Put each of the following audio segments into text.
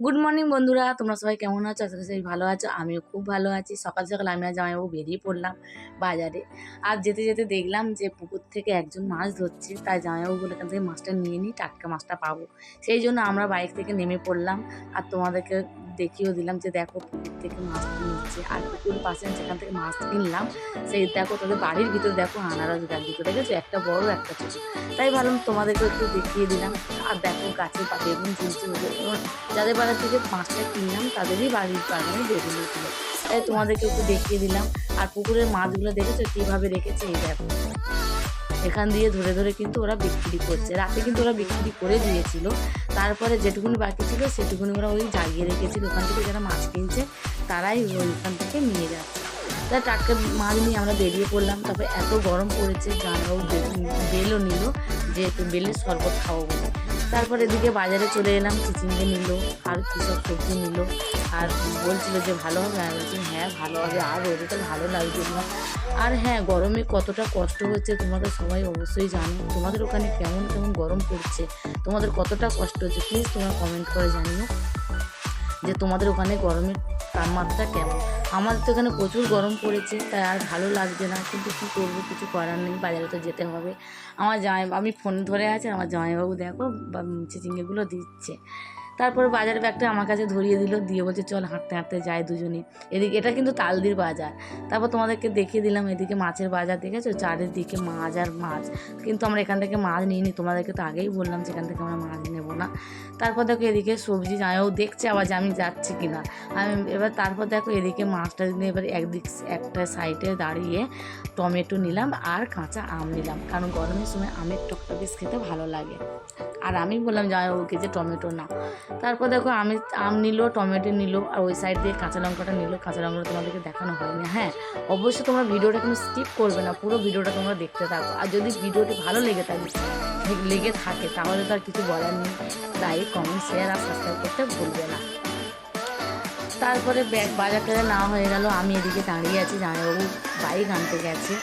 Good morning বন্ধুরা। তোমরা সবাই কেমন আছো? আশা সবাই ভালো আছো। আমিও খুব ভালো আছি। সকাল সকাল আমি আর জামাইবাবু বেরিয়ে পড়লাম বাজারে। আর যেতে যেতে দেখলাম যে পুকুর থেকে একজন মাছ ধরছে। তাই জামাইবাবু বলে এখান থেকে মাছটা নিয়ে নিই টাটকা মাছটা পাবো। সেই জন্য আমরা বাইক থেকে নেমে পড়লাম। আর তোমাদেরকে দেখিয়েও দিলাম যে, দেখো পুকুর থেকে মাছ নিচ্ছে। আর পুকুর পাশে যেখান থেকে মাছ কিনলাম, সেই দেখো তাদের বাড়ির ভিতরে দেখো আনারস গাছ দুটো দেখেছ? একটা বড়, একটা ছোট। তাই ভাবলাম তোমাদেরকে একটু দেখিয়ে দিলাম। আর দেখো গাছে বেগুন ঝুলছে যাদের বাড়ি থেকে মাছটা কিনলাম, তাদেরই বাড়ির বাগানে বেগুন ছিল তাই তোমাদেরকে একটু দেখিয়ে দিলাম। আর পুকুরের মাছগুলো দেখেছ? কীভাবে রেখেছে? এই দেখো। এখান দিয়ে ধরে ধরে কিন্তু ওরা বিক্রি করছে। রাতে কিন্তু ওরা বিক্রি করে দিয়েছিল। তারপরে যেটুকুনি বাকি ছিল, সেটুকুনি ওরা ওই জাগিয়ে রেখেছিল। ওখান থেকে যারা মাছ কিনছে, তারাই ওইখান থেকে নিয়ে যাচ্ছে। তা টাটকা মাছ নিয়ে আমরা বেরিয়ে পড়লাম। তারপরে এত গরম পড়েছে জানাও বেলও নিল, যে বেলের শরবত খাব বলে। তারপর এদিকে বাজারে চলে এলাম, চিচিঙ্গে নিল, আর কী সব সবজি নিল। আর বলছিল যে ভালো হবে? আমি বলছি হ্যাঁ ভালো হবে। আর ওদের তো ভালো লাগছে না। আর হ্যাঁ গরমে কতটা কষ্ট হচ্ছে তোমাদের সবাই অবশ্যই জানো। তোমাদের ওখানে কেমন কেমন গরম পড়ছে? তোমাদের কতটা কষ্ট হচ্ছে? প্লিজ তোমরা কমেন্ট করে জানিও যে তোমাদের ওখানে গরমের তাপমাত্রা কেমন? আমাদের তো এখানে প্রচুর গরম পড়েছে, তাই আর ভালো লাগছে না। কিন্তু কী করব, কিছু করার নেই, বাজারে তো যেতে হবে। আমার জামাই আমি ফোন ধরে আছে আমার জামাইবাবু দেখো, বা চিচিঙ্গেগুলো দিচ্ছে। তারপরে বাজার ব্যাগটা আমার কাছে ধরিয়ে দিল, দিয়ে বলছে, চল হাঁটতে হাঁটতে যাই দুজনে এদিকে, এটা কিন্তু তালদির বাজার। তারপর তোমাদেরকে দেখিয়ে দিলাম এদিকে মাছের বাজার, দেখেছ? চারিদিকে মাছ আর মাছ। কিন্তু আমরা এখান থেকে মাছ নিইনি, তোমাদেরকে তো আগেই বললাম সেখান থেকে আমরা মাছ নেব না। তারপর দেখো এদিকে সবজি জামাইবাবু দেখছে আবার যে আমি যাচ্ছি কিনা। আমি এবার তারপর দেখো এদিকে মাছটা নিয়ে এবার একদিক, একটা সাইডে দাঁড়িয়ে টমেটো নিলাম আর কাঁচা আম নিলাম। কারণ গরমের সময় আমের টকটা বেশ খেতে ভালো লাগে। আর আমি বললাম জামাইবাবুকে যে টমেটো না তারপর দেখো, আমি আম নিল, টমেটো নিল, আর ওই সাইড দিয়ে কাঁচা লঙ্কাটা নিল। কাঁচা লঙ্কাটা তোমাদেরকে দেখানো হয়নি হ্যাঁ? অবশ্যই তোমরা ভিডিওটা কিন্তু স্কিপ করবে না, পুরো ভিডিওটা তোমরা দেখতে থাকো। আর যদি ভিডিওটি ভালো লেগে থাকে লেগে থাকে, তাহলে তো আর কিছু বলার নেই। লাইক কমেন্ট শেয়ার আর সাবস্ক্রাইব করতে ভুলবে না। তারপরে ব্যাগ বাজার নেওয়া হয়ে গেল। আমি এদিকে দাঁড়িয়ে আছি, জামাইবাবু বাইক আনতে গেছে।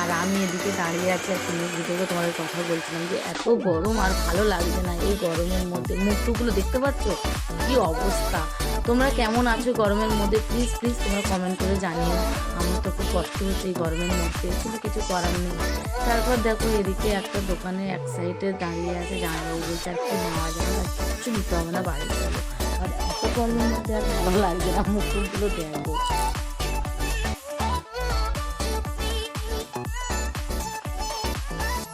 আর আমি এদিকে দাঁড়িয়ে আছি আর তুমি ভিডিওতে তোমাদের কথা বলছিলাম যে এত গরম আর ভালো লাগছে না এই গরমের মধ্যে। মুখটুকুলো দেখতে পাচ্ছ? কি অবস্থা? তোমরা কেমন আছো গরমের মধ্যে? প্লিজ প্লিজ তোমরা কমেন্ট করে জানিও। আমার তো খুব কষ্ট হচ্ছে এই গরমের মধ্যে, কিন্তু কিছু করার নেই। তারপর দেখো এদিকে একটা দোকানে এক সাইডে দাঁড়িয়ে আছে, জামাইবাবু বলছে আর কি নেওয়া যাবে না কিচ্ছু নিতে হবে না বাড়ি চলো আর এত গরমের মধ্যে আর ভালো লাগছে না মুখগুলো দেখো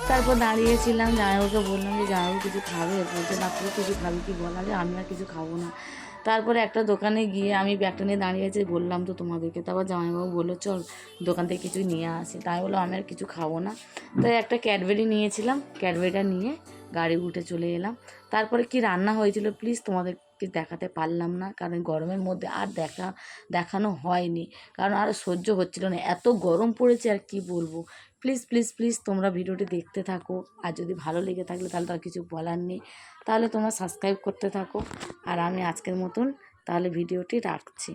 তারপর দাঁড়িয়েছিলাম, জামাইবাবুকে বললাম যে, জামাইবাবু কিছু খাবে? বলছে, না তুই কিছু খাবি। কি বলা যে আমি আর কিছু খাব না। তারপরে একটা দোকানে গিয়ে আমি ব্যাগটা নিয়ে দাঁড়িয়ে আছি, বললাম তো তোমাদেরকে। তারপর জামাইবাবু বলল, চল, দোকান থেকে কিছু নিয়ে আসি। তাই বলল, আমি আর কিছু খাব না। তাই একটা ক্যাডবেরি নিয়েছিলাম, ক্যাডবেরিটা নিয়ে গাড়ি উঠে চলে এলাম। তারপরে কি রান্না হয়েছিল প্লিজ তোমাদেরকে দেখাতে পারলাম না, কারণ গরমের মধ্যে আর দেখা, দেখানো হয়নি। কারণ আর সহ্য হচ্ছিল না, এত গরম পড়েছে আর কি বলব। প্লিজ প্লিজ প্লিজ তোমরা ভিডিওটি দেখতে থাকো, আর যদি ভালো লেগে থাকলে তাহলে তো আর কিছু বলার নেই। তাহলে তোমরা সাবস্ক্রাইব করতে থাকো, আর আমি আজকের মতন তাহলে ভিডিওটি রাখছি।